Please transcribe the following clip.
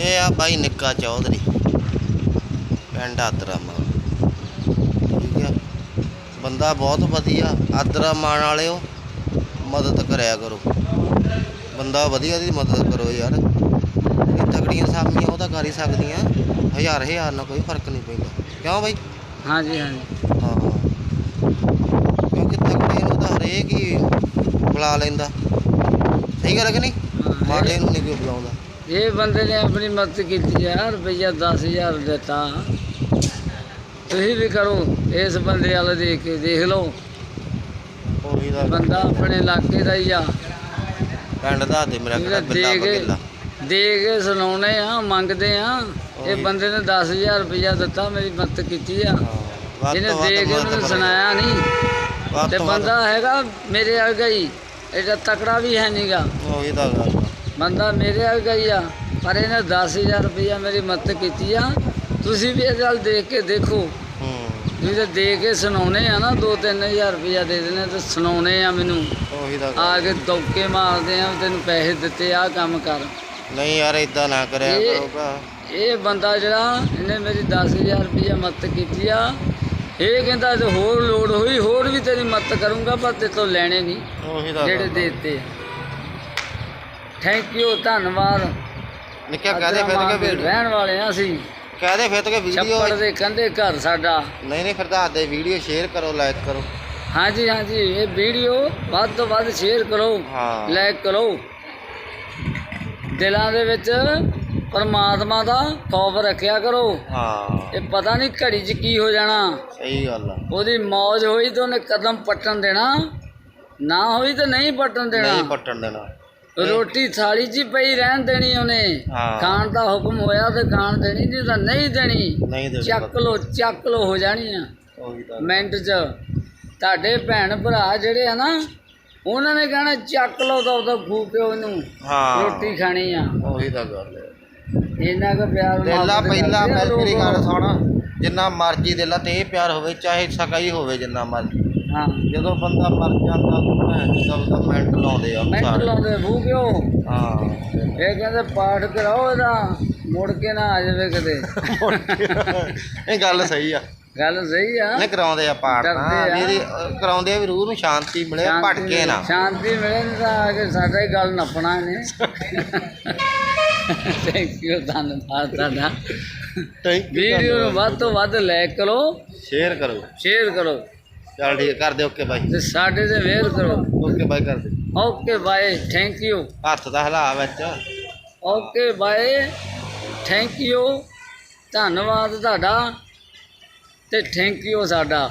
ਇਹ ਆ ਬਾਈ ਨਿੱਕਾ ਚੌਧਰੀ ਪਿੰਡ ਆਦਰਾਮਾ ਠੀਕ ਆ? ਬੰਦਾ ਬਹੁਤ ਵਧੀਆ ਆਦਰਾਮਾਨ ਵਾਲਿਓ ਮਦਦ ਕਰਿਆ ਕਰੋ। ਬੰਦਾ ਵਧੀਆ ਦੀ ਮਦਦ ਕਰੋ ਯਾਰ। ਇਹ ਤਕੜੀਆਂ ਸਾਮੀਆਂ ਉਹ ਤਾਂ ਕਰ ਹੀ ਸਕਦੀਆਂ। ਹਜ਼ਾਰ ਹਜ਼ਾਰ ਨਾਲ ਕੋਈ ਫ਼ਰਕ ਨਹੀਂ ਪੈਂਦਾ। ਕਿਉਂ ਬਾਈ? ਹਾਂਜੀ ਹਾਂਜੀ। ਹਾਂ ਕਿਉਂਕਿ ਤਕੜੇ ਨੂੰ ਤਾਂ ਹਰੇਕ ਹੀ ਬੁਲਾ ਲੈਂਦਾ। ਸਹੀ ਗੱਲ ਹੈ ਕਿ ਨਹੀਂ? ਮਾੜੇ ਨੂੰ ਨਹੀਂ ਕੋਈ ਬੁਲਾਉਂਦਾ। ਇਹ ਬੰਦੇ ਨੇ ਆਪਣੀ ਮਦਦ ਕੀਤੀ ਆ ਰੁਪਈਆ 10000 ਦਿੱਤਾ। ਤੁਸੀਂ ਵੀ ਕਰੋ ਇਸ ਬੰਦੇ ਵਾਲੇ ਦੇਖ ਕੇ ਦੇਖ ਲਓ। ਉਹੀ ਦਾ ਬੰਦਾ ਆਪਣੇ ਇਲਾਕੇ ਦਾ ਹੀ ਆ। ਪਿੰਡ ਦਾ ਦੇ ਮੇਰਾ ਕਿਹੜਾ ਬਿੱਲਾ ਕੇ ਬਗਿੱਲਾ। ਦੇ ਕੇ ਸੁਣਾਉਣੇ ਆ ਮੰਗਦੇ ਆ। ਇਹ। ਬੰਦੇ ਨੇ 10000 ਰੁਪਈਆ ਦਿੱਤਾ ਮੇਰੀ ਮਦਦ ਕੀਤੀ ਆ। ਹਾਂ ਇਹਨੇ ਤੋਂ ਦੇ ਕੇ ਕਰੋ। ਸੁਣਾਇਆ ਨਹੀਂ। ਤੇ ਤੋਂ। ਬੰਦਾ ਹੈਗਾ ਮੇਰੇ ਵਰਗਾ ਹੀ। ਇਹਦਾ ਤਕੜਾ ਵੀ ਹੈ ਨਹੀਂਗਾ ਉਹੀ ਤਾਂ ਗੱਲ ਆ। ਬੰਦਾ ਮੇਰੇ ਆ ਪਰ ਇਹਨੇ 10000 ਰੁਪਈਆ ਮੇਰੀ ਮਦਦ ਕੀਤੀ ਆ। ਤੁਸੀਂ ਵੀ ਇਹ ਗੱਲ ਦੇਖ ਕੇ ਦੇਖੋ। ਹੂੰ। ਤੁਸੀਂ ਤਾਂ ਦੇ ਕੇ ਸੁਣਾਉਣੇ ਆ ਨਾ 2-3000 ਰੁਪਈਆ ਦੇ ਦੇਣੇ ਤੇ ਸੁਣਾਉਣੇ ਆ ਮੈਨੂੰ। ਉਹੀ ਤਾਂ ਗੱਲ। ਆ ਕੇ ਦੌਕੇ ਮਾਰਦੇ ਆ ਤੈਨੂੰ ਪੈਸੇ ਦਿੱਤੇ ਆ ਕੰਮ ਕਰ। ਨਹੀਂ ਯਾਰ ਇਦਾਂ ਨਾ ਕਰਿਆ ਇਹ- ਕਰੋ ਭਰਾ ਇਹ ਬੰਦਾ ਜਿਹੜਾ ਇਹਨੇ ਮੇਰੀ 10000 ਰੁਪਈਆ ਮਦਦ ਕੀਤੀ ਆ। ਇਹ ਕਹਿੰਦਾ ਜੇ ਹੋਰ ਲੋੜ ਹੋਈ ਹੋਰ ਵੀ ਤੇਰੀ ਮਦਦ ਕਰੂੰਗਾ ਪਰ ਤੇ ਤੋਂ ਲੈਣੇ ਨਹੀਂ। ਉਹੀ ਤਾਂ ਜਿਹੜੇ ਗੱਲ ਦਿੱਤੇ ਥੈਂਕ ਯੂ ਧੰਨਵਾਦ। ਨਿੱਕਿਆ ਕਹਦੇ ਫਿਰ ਕੇ ਵੀਡੀਓ। ਰਹਿਣ ਵਾਲੇ ਆ ਅਸੀਂ। ਕਹਦੇ ਫਿਰ ਕੇ ਵੀਡੀਓ। ਛੱਪੜ ਦੇ ਕੰਢੇ ਘਰ ਸਾਡਾ। ਨਹੀਂ ਨਹੀਂ ਫਿਰ ਦੱਸ ਦੇ ਵੀਡੀਓ ਸ਼ੇਅਰ ਕਰੋ ਲਾਈਕ ਕਰੋ। ਹਾਂਜੀ ਹਾਂਜੀ ਇਹ ਵੀਡੀਓ ਵੱਧ ਤੋਂ ਵੱਧ ਸ਼ੇਅਰ ਕਰੋ ਲਾਈਕ ਕਰੋ। ਦਿਲਾਂ ਦੇ ਵਿੱਚ ਪਰਮਾਤਮਾ ਦਾ ਖੌਫ ਰੱਖਿਆ ਕਰੋ। ਹਾਂ। ਇਹ ਪਤਾ ਨਹੀਂ ਘੜੀ 'ਚ ਕੀ ਹੋ ਜਾਣਾ। ਸਹੀ ਗੱਲ ਆ। ਉਹਦੀ ਮੌਜ ਹੋਈ ਤਾਂ ਉਹਨੇ ਕਦਮ ਪੱਟਣ ਦੇਣਾ। ਨਾ ਹੋਈ ਤਾਂ ਨਹੀਂ ਪੱਟਣ ਨਹੀਂ ਦੇਣਾ ਪੱਟਣ ਦੇਣਾ। ਰੋਟੀ ਥਾਲੀ 'ਚ ਹੀ ਪਈ ਰਹਿਣ ਦੇਣੀ ਉਹਨੇ। ਹਾਂ। ਖਾਣ ਦਾ ਹੁਕਮ ਹੋਇਆ ਤੇ ਖਾਣ ਦੇਣੀ ਨਹੀਂ ਤਾਂ ਨਹੀਂ ਦੇਣੀ। ਨਹੀਂ ਦੇ ਚੱਕ ਲੋ ਚੱਕ ਲੋ ਹੋ ਜਾਣੀ ਆ। ਉਹੀ ਤਾਂ। ਮਿੰਟ 'ਚ। ਤੁਹਾਡੇ ਭੈਣ ਭਰਾ ਜਿਹੜੇ ਆ ਨਾ ਉਹਨਾਂ ਨੇ ਕਹਿਣਾ ਚੱਕ ਲੋ ਤਾਂ ਉਹਦਾ ਉਹਨੂੰ ਹਾਂ। ਰੋਟੀ ਖਾਣੀ ਆ। ਉਹੀ ਤਾਂ ਗੱਲ ਹੈ। ਇੰਨਾ ਕੁ ਪਿਆਰ ਦੇਲਾ ਮੁਹੱਬਤ ਪਹਿਲਾਂ ਕਰਦੇ ਆ ਮੈਂ ਮੇਰੀ ਗੱਲ। ਸੁਣ। ਜਿੰਨਾ ਮਰਜ਼ੀ ਦੇਲਾ ਤੇ ਇਹ ਪਿਆਰ ਹੋਵੇ ਚਾਹੇ ਸਕਾਈ ਹੋਵੇ ਜਿੰਨਾ ਮਰਜ਼ੀ। ਹਾਂ। ਜਦੋਂ ਬੰਦਾ ਮਰ ਜਾਂਦਾ ਤਾਂ ਜਦੋਂ ਦਾ ਮਿੰਟ ਲਾਉਂਦੇ ਆ ਮਿੰਟ ਸਾਰੇ। ਲਾਉਂਦੇ ਮੂੰਹ ਕਿਉਂ? ਹਾਂ। ਇਹ ਕਹਿੰਦੇ ਪਾਠ ਕਰਾਓ ਇਹਦਾ ਮੁੜ ਕੇ ਨਾ ਆ ਜਾਵੇ ਕਦੇ ਇਹ ਗੱਲ ਸਹੀ ਆ। ਗੱਲ ਸਹੀ ਆ। ਨਹੀਂ ਕਰਾਉਂਦੇ ਆ ਪਾਠ। ਨਾ ਆ। ਅਹ, ਕਰਾਉਂਦੇ ਆ ਵੀ ਰੂਹ ਨੂੰ ਸ਼ਾਂਤੀ ਮਿਲੇ ਭਟਕੇ ਨਾ। ਸ਼ਾਂਤੀ ਮਿਲੇ ਨੀ ਤਾਂ ਆ ਕੇ ਸਾਡਾ ਹੀ ਗੱਲ ਨੱਪਣਾ ਇਹਨੇ। ਥੈਂਕ ਯੂ ਧੰਨਵਾਦ ਤੁਹਾਡਾ। ਵੀਡੀਓ ਨੂੰ ਵੱਧ ਤੋਂ ਵੱਧ ਲਾਈਕ ਕਰੋ। ਸ਼ੇਅਰ ਕਰੋ। ਸ਼ੇਅਰ ਕਰੋ। ਚੱਲ ਠੀਕ ਹੈ, ਕਰ ਦੇ ਓਕੇ ਬਾਈ। ਤੇ ਸਾਡੇ ਤੇ ਵੇਅਰ ਕਰੋ। ਓਕੇ ਬਾਈ ਕਰ ਦੇ। ਓਕੇ ਬਾਏ ਥੈਂਕ ਯੂ ਹੱਥ ਦਾ ਹਿਲਾ ਵਿੱਚ। ਓਕੇ ਬਾਏ ਥੈਂਕ ਯੂ ਧੰਨਵਾਦ ਤੁਹਾਡਾ ਤੇ ਥੈਂਕ ਯੂ ਸਾਡਾ।